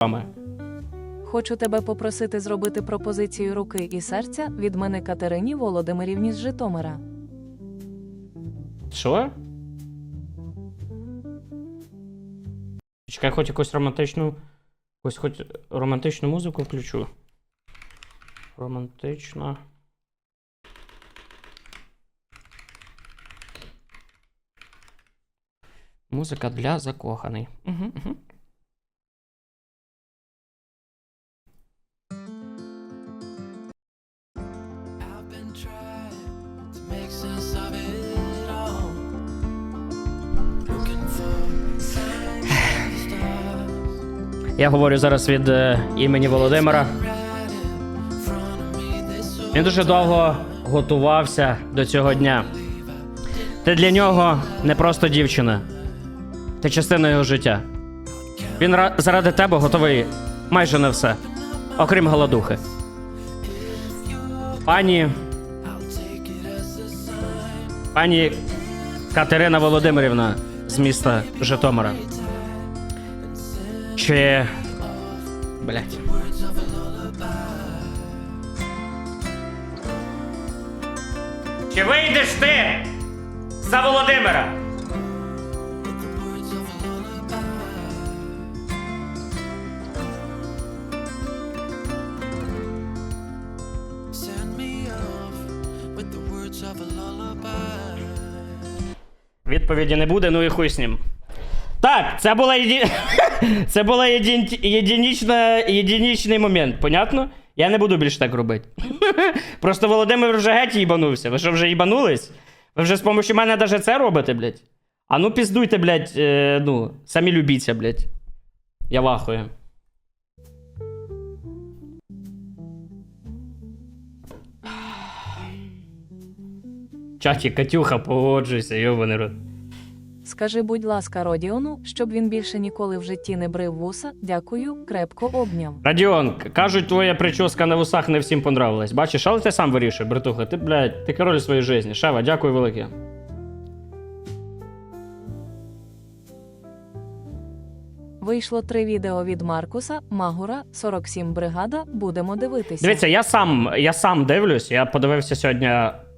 вами. Хочу тебе попросити зробити пропозицію руки і серця від мене Катерині Володимирівні з Житомира. Що? Чекай, хоч якусь романтичну. Якусь хоч романтичну музику включу. Романтична. Музика для закоханий. Угу, угу. Я говорю зараз від е, імені Володимира. Він дуже довго готувався до цього дня. Ти для нього не просто дівчина, ти частина його життя. Він ра- заради тебе готовий майже на все, окрім голодухи. Пані. Пані Катерина Володимирівна з міста Житомира. Чи. Блять. Чи вийдеш ти за Володимира? Відповіді не буде, ну і хуй з ним. Так, це була єді... це була єдин... єдинічна... єдинічний момент, понятно? Я не буду більше так робити. Просто Володимир вже геть їбанувся. Ви що вже їбанулись? Ви вже з помощью мене навіть це робите, блядь? А ну піздуйте, блядь, е, ну, самі любіться, блядь. Я вахую. Чаті, Катюха, погоджуйся, йобаний рот. Скажи, будь ласка, Родіону, щоб він більше ніколи в житті не брив вуса. Дякую, крепко обняв. Радіон, кажуть, твоя прическа на вусах не всім понравилась. Бачиш, але ти сам вирішуй, братуха. Ти, блядь, ти король своєї житті. Шева, дякую велике. Вийшло три відео від Маркуса, Магура, 47 бригада. Будемо дивитися. Дивіться, я сам, я сам дивлюсь. Я подивився сьогодні